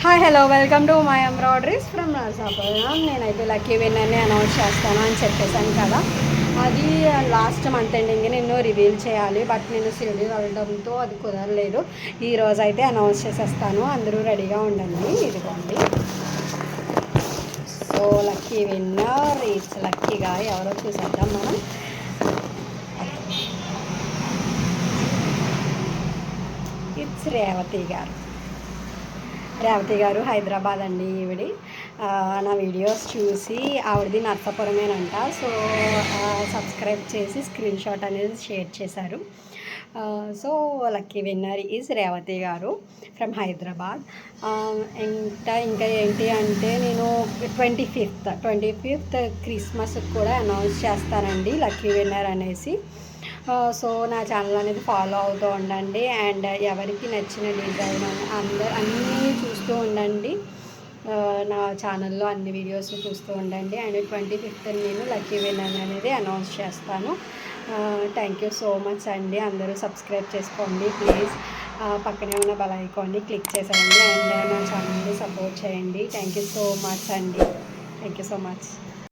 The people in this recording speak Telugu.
Hi hello welcome to my embroideries from Narsapuram నేనైతే లక్కీ విన్నర్ని అనౌన్స్ చేస్తాను అని చెప్పేశాను కదా. అది లాస్ట్ మంత్ ఎండింగ్ నేను రివీల్ చేయాలి బట్ నేను షిరిడి వెళ్ళడంతో అది కుదరలేదు. ఈరోజు అయితే అనౌన్స్ చేసేస్తాను. అందరూ రెడీగా ఉండండి. ఇదిగోండి. సో లక్కీ విన్నర్ ఇట్స్ లక్కీగా ఎవరో చూసేద్దాం మనం. ఇట్స్ రేవతి గారు. రేవతి గారు హైదరాబాద్ అండి ఈవిడి. నా వీడియోస్ చూసి ఆవిడది నర్సపురమేనంట. సో సబ్స్క్రైబ్ చేసి స్క్రీన్ షాట్ అనేది షేర్ చేశారు. So lucky winner is Revathi గారు ఫ్రమ్ హైదరాబాద్. ఇంకా ఇంకా ఏంటి అంటే నేను twenty fifth twenty fifth Christmas కూడా అనౌన్స్ చేస్తానండి లక్కీ విన్నర్ అనేసి. సో నా ఛానల్ అనేది ఫాలో అవుతూ ఉండండి. అండ్ ఎవరికి నచ్చిన డిజైన్ అందరు అన్నీ చూస్తూ ఉండండి. నా ఛానల్లో అన్ని వీడియోస్ చూస్తూ ఉండండి. అండ్ ట్వంటీ ఫిఫ్త్ నేను లక్కీ విన్నర్ అనేది అనౌన్స్ చేస్తాను. థ్యాంక్ యూ సో మచ్ అండి. అందరూ సబ్స్క్రైబ్ చేసుకోండి ప్లీజ్ పక్కనే ఉన్న బెల్ ఐకాన్ని క్లిక్ చేసేయండి. అండ్ నా ఛానల్ని సపోర్ట్ చేయండి. థ్యాంక్ యూ సో మచ్ అండి. Thank you so much